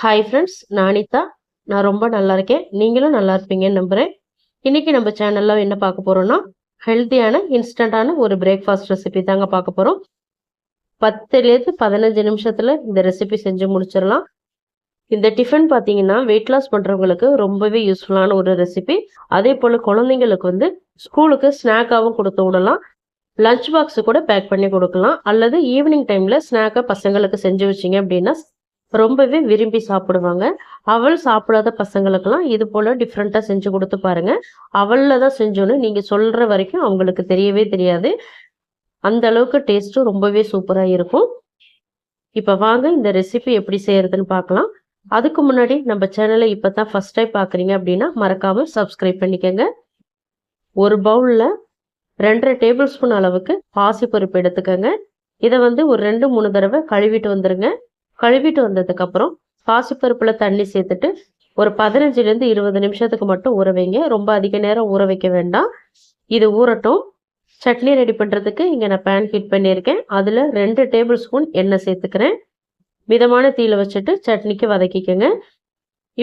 Hi friends நான் அனிதா. நான் ரொம்ப நல்லா இருக்கேன். நீங்களும் நல்லா இருப்பீங்கன்னு நம்புகிறேன் இன்றைக்கி நம்ம சேனலில் என்ன பார்க்க போகிறோம்னா ஹெல்த்தியான இன்ஸ்டண்ட்டான ஒரு பிரேக்ஃபாஸ்ட் ரெசிபி தாங்க பார்க்க போகிறோம் பத்துலேருந்து பதினஞ்சு நிமிஷத்தில் இந்த ரெசிபி செஞ்சு முடிச்சிடலாம். இந்த டிஃபன் பார்த்தீங்கன்னா வெயிட் லாஸ் பண்ணுறவங்களுக்கு ரொம்பவே யூஸ்ஃபுல்லான ஒரு ரெசிபி அதே போல் குழந்தைங்களுக்கு வந்து ஸ்கூலுக்கு ஸ்நாக்காகவும் கொடுத்து விடலாம் லஞ்ச் பாக்ஸு கூட பேக் பண்ணி கொடுக்கலாம். அல்லது ஈவினிங் டைமில் ஸ்நாக்கை பசங்களுக்கு செஞ்சு வச்சிங்க அப்படின்னா ரொம்பவே விரும்பி சாப்பிடுவாங்க. அவள் சாப்பிடாத பசங்களுக்கெல்லாம் இது போல் டிஃப்ரெண்ட்டாக செஞ்சு கொடுத்து பாருங்க. அவளில் தான் செஞ்சோன்னு நீங்கள் சொல்கிற வரைக்கும் அவங்களுக்கு தெரியவே தெரியாது. அந்த அளவுக்கு டேஸ்ட்டும் ரொம்பவே சூப்பராக இருக்கும். இப்போ வாங்க இந்த ரெசிபி எப்படி செய்கிறதுன்னு பார்க்கலாம். அதுக்கு முன்னாடி நம்ம சேனலை இப்போ தான் ஃபஸ்ட் டைம் பார்க்குறீங்க அப்படின்னா மறக்காமல் சப்ஸ்கிரைப் பண்ணிக்கோங்க. ஒரு பவுலில் ரெண்டரை டேபிள் ஸ்பூன் அளவுக்கு பாசிப்பருப்பு எடுத்துக்கோங்க. இதை வந்து ஒரு ரெண்டு மூணு தடவை கழுவிட்டு வந்துடுங்க கழுவிட்டு வந்ததுக்கப்புறம் பாசிப்பருப்பில் தண்ணி சேர்த்துட்டு ஒரு பதினஞ்சுலேருந்து இருபது நிமிஷத்துக்கு மட்டும் ஊற வைங்க. ரொம்ப அதிக நேரம் ஊற வைக்க வேண்டாம். இது ஊறட்டும். சட்னி ரெடி பண்ணுறதுக்கு இங்கே நான் பேன் ஹீட் பண்ணியிருக்கேன். அதில் ரெண்டு டேபிள் ஸ்பூன் எண்ணெய் சேர்த்துக்கிறேன். மிதமான தீயில வச்சுட்டு சட்னிக்கு வதக்கிக்கோங்க.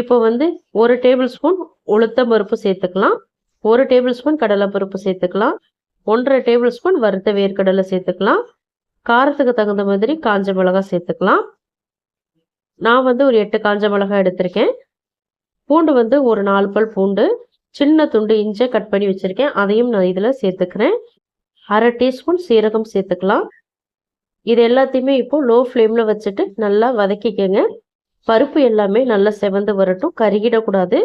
இப்போ வந்து ஒரு டேபிள் ஸ்பூன் உளுத்த பருப்பு சேர்த்துக்கலாம். ஒரு டேபிள் ஸ்பூன் கடலை பருப்பு சேர்த்துக்கலாம். ஒன்றரை டேபிள் ஸ்பூன் வறுத்த வேர்க்கடலை சேர்த்துக்கலாம். காரத்துக்கு தகுந்த மாதிரி காஞ்ச மிளகாய் சேர்த்துக்கலாம். நான் வந்து ஒரு எட்டு காஞ்ச மிளகாய் எடுத்திருக்கேன். பூண்டு வந்து ஒரு நாலு பல் பூண்டு சின்ன துண்டு இஞ்சை கட் பண்ணி வச்சுருக்கேன். அதையும் நான் இதில் சேர்த்துக்கிறேன். அரை டீஸ்பூன் சீரகம் சேர்த்துக்கலாம். இது எல்லாத்தையுமே இப்போ லோ ஃப்ளேமில் வச்சுட்டு நல்லா வதக்கிக்கங்க. பருப்பு எல்லாமே நல்லா செவந்து வரட்டும். கருகிடக்கூடாது.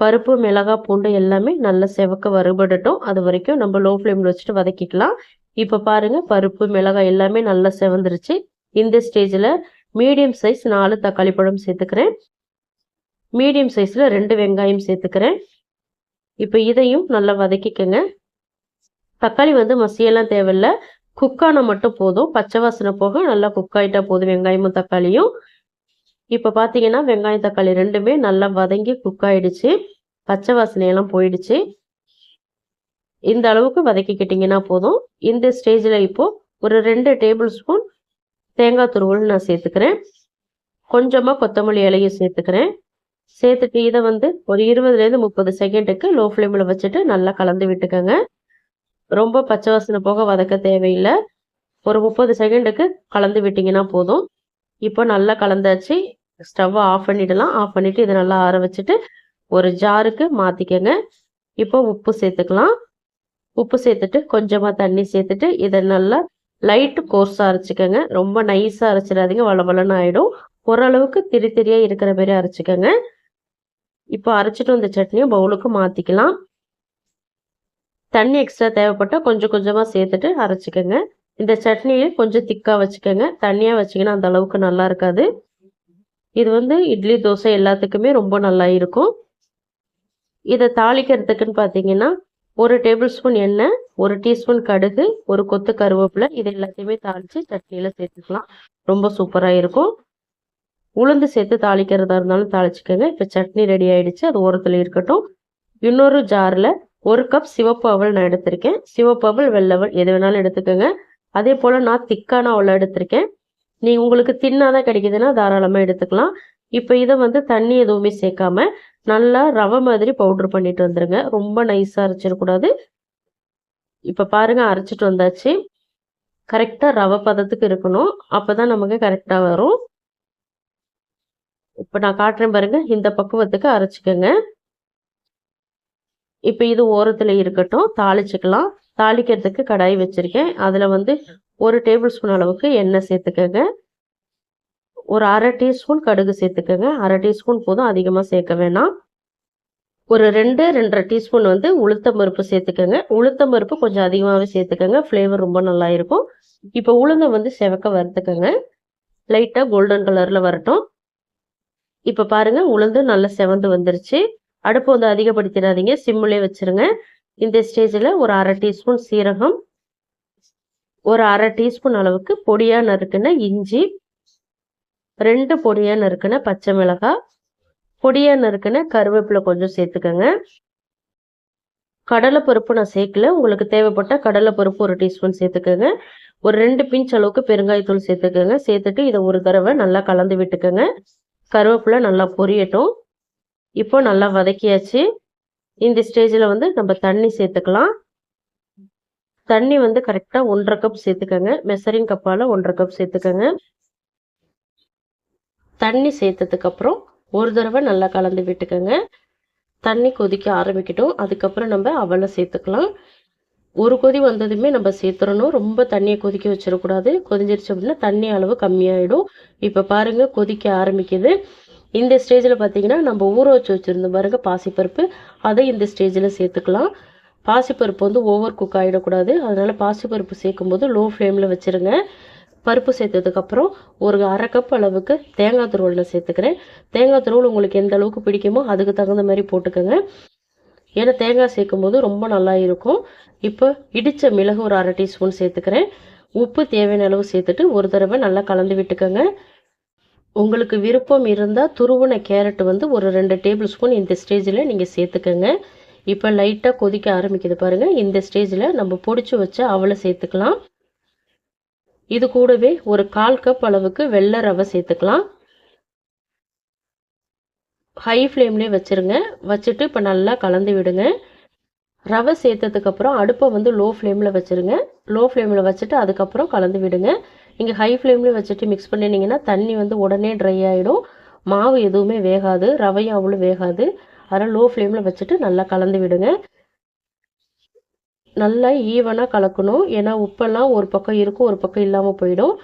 பருப்பு மிளகாய் பூண்டு எல்லாமே நல்லா செவக்க வறுபடட்டும். அது வரைக்கும் நம்ம லோ ஃப்ளேமில் வச்சுட்டு வதக்கிக்கலாம். இப்போ பாருங்கள் பருப்பு மிளகாய் எல்லாமே நல்லா செவந்துருச்சு. இந்த ஸ்டேஜில் மீடியம் சைஸ் நாலு தக்காளி பழம் சேர்த்துக்கிறேன். மீடியம் சைஸில் ரெண்டு வெங்காயம் சேர்த்துக்கிறேன். இப்போ இதையும் நல்லா வதக்கிக்கங்க. தக்காளி வந்து மசியெல்லாம் தேவையில்ல. குக்கான மட்டும் போதும். பச்சை வாசனை போக நல்லா குக் ஆகிட்டா போதும் வெங்காயமும் தக்காளியும். இப்போ பார்த்தீங்கன்னா வெங்காயம் தக்காளி ரெண்டுமே நல்லா வதங்கி குக் ஆகிடுச்சு பச்சை வாசனையெல்லாம் போயிடுச்சு. இந்த அளவுக்கு வதக்கிக்கிட்டிங்கன்னா போதும். இந்த ஸ்டேஜில் இப்போது ஒரு ரெண்டு டேபிள் ஸ்பூன் தேங்காய் துருவல் நான் சேர்த்துக்கிறேன். கொஞ்சமாக கொத்தமல்லி இலையும் சேர்த்துக்கிறேன். சேர்த்துட்டு இதை வந்து ஒரு இருபதுலேருந்து முப்பது செகண்டுக்கு லோ ஃப்ளேமில் வச்சுட்டு நல்லா கலந்து விட்டுக்கோங்க. ரொம்ப பச்சை வாசனை போக வதக்க தேவையில்லை. ஒரு முப்பது செகண்டுக்கு கலந்து விட்டிங்கன்னா போதும். இப்போ நல்லா கலந்தாச்சு. ஸ்டவ்வை ஆஃப் பண்ணிடலாம். ஆஃப் பண்ணிவிட்டு இதை நல்லா ஆற வச்சுட்டு ஒரு ஜாருக்கு மாற்றிக்கங்க இப்போ உப்பு சேர்த்துக்கலாம். உப்பு சேர்த்துட்டு கொஞ்சமாக தண்ணி சேர்த்துட்டு இதை நல்லா லைட்டு கோர்ஸாக அரைச்சிக்கோங்க. ரொம்ப நைஸாக அரைச்சிடாதீங்க. வளவலன்னு ஆகிடும் ஓரளவுக்கு திரி திரியாக இருக்கிற மாதிரி அரைச்சிக்கோங்க. இப்போ அரைச்சிட்டு வந்த சட்னியை பவுலுக்கு மாற்றிக்கலாம் தண்ணி எக்ஸ்ட்ரா தேவைப்பட்டால் கொஞ்சம் கொஞ்சமாக சேர்த்துட்டு அரைச்சிக்கோங்க. இந்த சட்னியை கொஞ்சம் திக்காக வச்சுக்கோங்க. தண்ணியாக வச்சிங்கன்னா அந்த அளவுக்கு நல்லா இருக்காது. இது வந்து இட்லி தோசை எல்லாத்துக்குமே ரொம்ப நல்லா இருக்கும். இதை தாளிக்கிறதுக்குன்னு பார்த்தீங்கன்னா ஒரு டேபிள் ஸ்பூன் எண்ணெய் ஒரு டீஸ்பூன் கடுகு ஒரு கொத்து கருவேப்பிலை இது எல்லாத்தையுமே தாளித்து சட்னியில் சேர்த்துக்கலாம். ரொம்ப சூப்பராக இருக்கும். உளுந்து சேர்த்து தாளிக்கிறதா இருந்தாலும் தாளிச்சுக்கோங்க. இப்போ சட்னி ரெடி ஆயிடுச்சு. அது ஓரத்தில் இருக்கட்டும். இன்னொரு ஜாரில் ஒரு கப் சிவப்பு அவல் நான் எடுத்திருக்கேன். சிவப்பு அவல் வெள்ளவல் எது வேணாலும் எடுத்துக்கோங்க. அதே போல் நான் திக்கான அவலை எடுத்திருக்கேன். நீ உங்களுக்கு தின்னாதான் கிடைக்குதுன்னா தாராளமாக எடுத்துக்கலாம். இப்போ இதை வந்து தண்ணி எதுவுமே சேர்க்காம நல்லா ரவை மாதிரி பவுட்ரு பண்ணிட்டு வந்துடுங்க ரொம்ப நைஸாக அரைச்சிடக்கூடாது. இப்போ பாருங்கள் அரைச்சிட்டு வந்தாச்சு. கரெக்டாக ரவை பதத்துக்கு இருக்கணும். அப்போ தான் நமக்கு கரெக்டாக வரும். இப்போ நான் காட்டுறேன் பாருங்க இந்த பக்குவத்துக்கு அரைச்சிக்கோங்க. இப்போ இது ஓரத்தில் இருக்கட்டும் தாளிச்சுக்கலாம். தாளிக்கிறதுக்கு கடாய் வச்சுருக்கேன். அதில் வந்து ஒரு டேபிள் ஸ்பூன் அளவுக்கு எண்ணெய் சேர்த்துக்கோங்க. ஒரு அரை டீஸ்பூன் கடுகு சேர்த்துக்கோங்க. அரை டீஸ்பூன் போதும் அதிகமாக சேர்க்க வேணாம். ஒரு ரெண்டு ரெண்டரை டீஸ்பூன் வந்து உளுத்தம் பருப்பு சேர்த்துக்கோங்க. உளுத்தம் பருப்பு கொஞ்சம் அதிகமாகவே சேர்த்துக்கோங்க. ஃப்ளேவர் ரொம்ப நல்லா இருக்கும் இப்போ உளுந்தை வந்து செவக்க வறுத்துக்கோங்க. லைட்டாக கோல்டன் கலரில் வரட்டும். இப்போ பாருங்கள் உளுந்து நல்லா செவந்து வந்துருச்சு. அடுப்பு வந்து அதிகப்படுத்திடாதீங்க. சிம்மிலே வச்சுருங்க. இந்த ஸ்டேஜில் ஒரு அரை டீஸ்பூன் சீரகம் ஒரு அரை டீஸ்பூன் அளவுக்கு பொடியாக நறுக்குன இஞ்சி ரெண்டு பொடியாக நறுக்குன பச்சை மிளகாய் பொடியாக நறுக்குன்னு கருவேப்பிலை கொஞ்சம் சேர்த்துக்கோங்க. கடலைப்பருப்பு நான் சேர்க்கல. உங்களுக்கு தேவைப்பட்ட கடலைப்பருப்பு ஒரு டீஸ்பூன் சேர்த்துக்கோங்க. ஒரு ரெண்டு பிஞ்ச் அளவுக்கு பெருங்காயத்தூள் சேர்த்துக்கோங்க. சேர்த்துட்டு இதை ஒரு தடவை நல்லா கலந்து விட்டுக்கோங்க. கருவேப்பிலை நல்லா பொரியட்டும். இப்போ நல்லா வதக்கியாச்சு. இந்த ஸ்டேஜில் வந்து நம்ம தண்ணி சேர்த்துக்கலாம். தண்ணி வந்து கரெக்டாக ஒன்றரை கப் சேர்த்துக்கோங்க. மெசரிங் கப்பால் ஒன்றரை கப் சேர்த்துக்கோங்க. தண்ணி சேர்த்ததுக்கப்புறம் ஒரு தடவை நல்லா கலந்து விட்டுக்கோங்க. தண்ணி கொதிக்க ஆரம்பிக்கட்டும். அதுக்கப்புறம் நம்ம அவலை சேர்த்துக்கலாம். ஒரு கொதி வந்ததுமே நம்ம சேர்த்துறணும் ரொம்ப தண்ணியை கொதிக்க வச்சிடக்கூடாது. கொதிஞ்சிருச்சு அப்படின்னா தண்ணி அளவு கம்மியாயிடும். இப்போ பாருங்கள் கொதிக்க ஆரம்பிக்குது. இந்த ஸ்டேஜில் பார்த்தீங்கன்னா நம்ம ஊற வச்சு வச்சுருந்தோம் பாருங்க பாசிப்பருப்பு. அதை இந்த ஸ்டேஜில் சேர்த்துக்கலாம். பாசிப்பருப்பு வந்து ஓவர் குக் ஆகிடக்கூடாது அதனால் பாசிப்பருப்பு சேர்க்கும்போது லோ ஃப்ளேமில் வச்சுருங்க. பருப்பு சேர்த்ததுக்கப்புறம் ஒரு அரை கப் அளவுக்கு தேங்காய் துருவலில் சேர்த்துக்கிறேன். தேங்காய் துருவல் உங்களுக்கு எந்த அளவுக்கு பிடிக்குமோ அதுக்கு தகுந்த மாதிரி போட்டுக்கோங்க. ஏன்னா தேங்காய் சேர்க்கும் போது ரொம்ப நல்லா இருக்கும். இப்போ இடித்த மிளகு ஒரு அரை டீஸ்பூன் சேர்த்துக்கிறேன். உப்பு தேவையான அளவு சேர்த்துட்டு ஒரு தடவை நல்லா கலந்து விட்டுக்கோங்க. உங்களுக்கு விருப்பம் இருந்தால் துருவின கேரட் வந்து ஒரு ரெண்டு டேபிள் ஸ்பூன் இந்த ஸ்டேஜில் நீங்கள் சேர்த்துக்கோங்க. இப்போ லைட்டாக கொதிக்க ஆரம்பிக்குது பாருங்கள் இந்த ஸ்டேஜில் நம்ம பொடிச்சு வச்ச அவளை சேர்த்துக்கலாம். இது கூடவே ஒரு கால் கப் அளவுக்கு வெள்ளை ரவை சேர்த்துக்கலாம். ஹை ஃப்ளேம்லேயே வச்சுருங்க. வச்சுட்டு இப்போ நல்லா கலந்து விடுங்க. ரவை சேர்த்ததுக்கப்புறம் அடுப்பை வந்து லோ ஃப்ளேமில் வச்சுருங்க. லோ ஃப்ளேமில் வச்சுட்டு அதுக்கப்புறம் கலந்து விடுங்க. நீங்கள் ஹை ஃப்ளேம்லேயே வச்சுட்டு மிக்ஸ் பண்ணினீங்கன்னா தண்ணி வந்து உடனே ட்ரை ஆகிடும் மாவு எதுவுமே வேகாது. ரவையும் அவ்வளோ வேகாது. அதனால் லோ ஃப்ளேமில் வச்சுட்டு நல்லா கலந்து விடுங்க. நல்லா ஈவனாக கலக்கணும். ஏன்னா உப்பெல்லாம் ஒரு பக்கம் இருக்கும் ஒரு பக்கம் இல்லாமல் போயிடும்.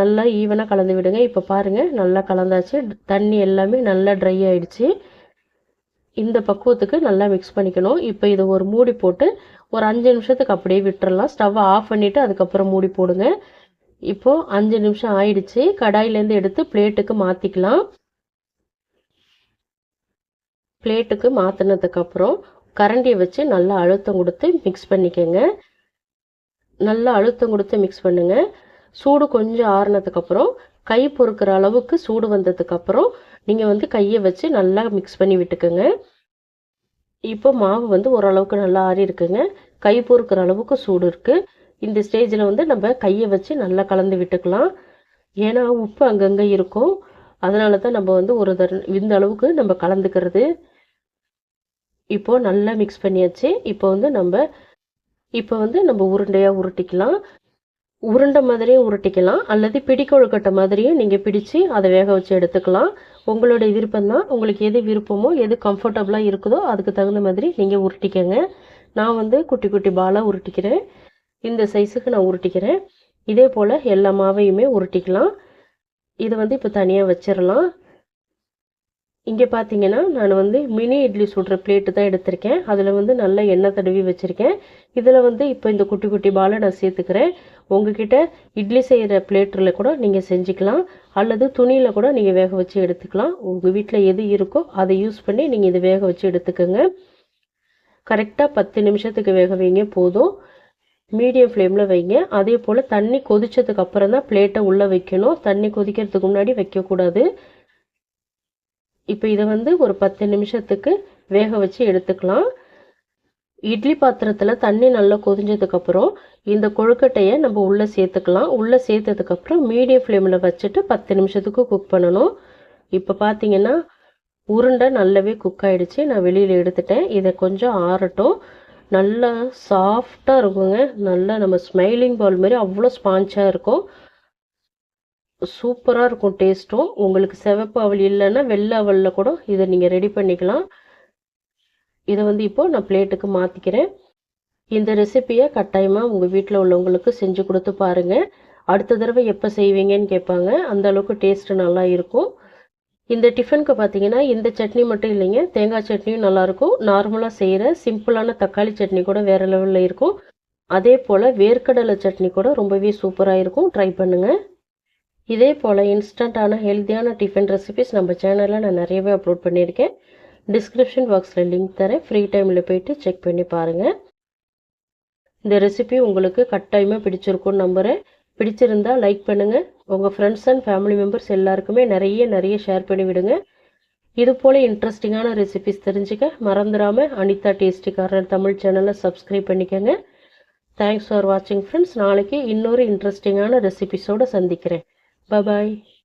நல்லா ஈவனாக கலந்து விடுங்க. இப்போ பாருங்கள் நல்லா கலந்தாச்சு. தண்ணி எல்லாமே நல்லா ட்ரை ஆகிடுச்சு இந்த பக்குவத்துக்கு நல்லா மிக்ஸ் பண்ணிக்கணும். இப்போ இதை ஒரு மூடி போட்டு ஒரு அஞ்சு நிமிஷத்துக்கு அப்படியே விட்டுறலாம். ஸ்டவ்வை ஆஃப் பண்ணிவிட்டு அதுக்கப்புறம் மூடி போடுங்க. இப்போது அஞ்சு நிமிஷம் ஆயிடுச்சு. கடாயிலேருந்து எடுத்து பிளேட்டுக்கு மாற்றிக்கலாம் பிளேட்டுக்கு மாற்றினதுக்கப்புறம் கரண்டியை வச்சு நல்லா அழுத்தம் கொடுத்து மிக்ஸ் பண்ணிக்கோங்க. நல்லா அழுத்தம் கொடுத்து மிக்ஸ் பண்ணுங்கள் சூடு கொஞ்சம் ஆறுனதுக்கப்புறம் கை பொறுக்கிற அளவுக்கு சூடு வந்ததுக்கப்புறம் நீங்கள் வந்து கையை வச்சு நல்லா மிக்ஸ் பண்ணி விட்டுக்கோங்க. இப்போ மாவு வந்து ஓரளவுக்கு நல்லா ஆறி இருக்குங்க. கை பொறுக்கிற அளவுக்கு சூடு இருக்குது இந்த ஸ்டேஜில் வந்து நம்ம கையை வச்சு நல்லா கலந்து விட்டுக்கலாம். ஏன்னா உப்பு அங்கங்கே இருக்கும். அதனால தான் நம்ம வந்து ஒரு தர இந்த அளவுக்கு நம்ம கலந்துக்கிறது. இப்போது நல்லா மிக்ஸ் பண்ணியாச்சு. இப்போ வந்து நம்ம இப்போ வந்து நம்ம உருண்டையாக உருட்டிக்கலாம். உருண்டை மாதிரியும் உருட்டிக்கலாம். அல்லது பிடிக்கொழுக்கட்டை மாதிரியும் நீங்கள் பிடிச்சு அதை வேக வச்சு எடுத்துக்கலாம். உங்களுடைய விருப்பம் தான். உங்களுக்கு எது விருப்பமோ எது கம்ஃபர்டபுளாக இருக்குதோ அதுக்கு தகுந்த மாதிரி நீங்கள் உருட்டிக்கங்க. நான் வந்து குட்டி குட்டி பாலாக உருட்டிக்கிறேன். இந்த சைஸுக்கு நான் உருட்டிக்கிறேன். இதே போல் எல்லா மாவையுமே உருட்டிக்கலாம். இதை வந்து இப்போ தனியாக வச்சிடலாம். இங்கே பார்த்தீங்கன்னா நான் வந்து மினி இட்லி சுடுற பிளேட்டு தான் எடுத்திருக்கேன். அதில் வந்து நல்லா எண்ணெய் தடவி வச்சுருக்கேன். இதில் வந்து இப்போ இந்த குட்டி குட்டி பாலை நான் சேர்த்துக்கிறேன். உங்ககிட்ட இட்லி செய்கிற பிளேட்டில் கூட நீங்கள் செஞ்சுக்கலாம். அல்லது துணியில் கூட நீங்கள் வேக வச்சு எடுத்துக்கலாம். உங்கள் வீட்டில் எது இருக்கோ அதை யூஸ் பண்ணி நீங்கள் இதை வேக வச்சு எடுத்துக்கோங்க. கரெக்டாக பத்து நிமிஷத்துக்கு வேக வைங்க போதும். மீடியம் ஃப்ளேமில் வைங்க. அதே போல் தண்ணி கொதிச்சதுக்கு அப்புறம் தான் பிளேட்டை உள்ளே வைக்கணும். தண்ணி கொதிக்கிறதுக்கு முன்னாடி வைக்கக்கூடாது. இப்போ இதை வந்து ஒரு பத்து நிமிஷத்துக்கு வேக வச்சு எடுத்துக்கலாம். இட்லி பாத்திரத்தில் தண்ணி நல்லா கொதிஞ்சதுக்கப்புறம் இந்த கொழுக்கட்டையை நம்ம உள்ளே சேர்த்துக்கலாம். உள்ளே சேர்த்ததுக்கப்புறம் மீடியம் ஃப்ளேமில் வச்சுட்டு பத்து நிமிஷத்துக்கு குக் பண்ணணும். இப்போ பார்த்தீங்கன்னா உருண்டை நல்லாவே குக் ஆகிடுச்சு நான் வெளியில் எடுத்துட்டேன். இதை கொஞ்சம் ஆறட்டும். நல்லா சாஃப்டாக இருக்குங்க. நல்லா நம்ம ஸ்மைலிங் பால் மாதிரி அவ்வளோ ஸ்பான்ச்சாக இருக்கும். சூப்பராக இருக்கும் டேஸ்ட்டும். உங்களுக்கு சிவப்பு அவல் இல்லைன்னா வெள்ளை அவலில் கூட இதை நீங்கள் ரெடி பண்ணிக்கலாம். இதை வந்து இப்போது நான் பிளேட்டுக்கு மாற்றிக்கிறேன் இந்த ரெசிப்பியை கட்டாயமாக உங்கள் வீட்டில் உள்ளவங்களுக்கு செஞ்சு கொடுத்து பாருங்கள் அடுத்த தடவை எப்போ செய்வீங்கன்னு கேட்பாங்க. அந்த அளவுக்கு டேஸ்ட்டு நல்லா இருக்கும். இந்த டிஃபனுக்கு பார்த்தீங்கன்னா இந்த சட்னி மட்டும் இல்லைங்க. தேங்காய் சட்னியும் நல்லாயிருக்கும் நார்மலாக செய்கிற சிம்பிளான தக்காளி சட்னி கூட வேறு லெவலில் இருக்கும். அதே போல் வேர்க்கடலை சட்னி கூட ரொம்பவே சூப்பராக இருக்கும். ட்ரை பண்ணுங்கள் இதே போல் இன்ஸ்டண்ட்டான ஹெல்த்தியான டிஃபன் ரெசிபிஸ் நம்ம சேனலில் நான் நிறையவே அப்லோட் பண்ணியிருக்கேன். டிஸ்கிரிப்ஷன் பாக்ஸில் லிங்க் தரேன். ஃப்ரீ டைமில் போயிட்டு செக் பண்ணி பாருங்கள் இந்த ரெசிபி உங்களுக்கு கட்டாயமாக பிடிச்சிருக்கும்னு நம்புகிறேன் பிடிச்சிருந்தா லைக் பண்ணுங்கள் உங்கள் ஃப்ரெண்ட்ஸ் அண்ட் ஃபேமிலி மெம்பர்ஸ் எல்லாருக்குமே நிறைய நிறைய ஷேர் பண்ணி விடுங்க. இது போல் இன்ட்ரெஸ்டிங்கான ரெசிபிஸ் தெரிஞ்சுக்க மறந்துடாமல் அனிதா டேஸ்டி கார்னர் தமிழ் சேனலை சப்ஸ்கிரைப் பண்ணிக்கோங்க. தேங்க்ஸ் ஃபார் வாட்சிங் ஃப்ரெண்ட்ஸ் நாளைக்கு இன்னொரு இன்ட்ரெஸ்டிங்கான ரெசிபிஸோடு சந்திக்கிறேன். 拜拜。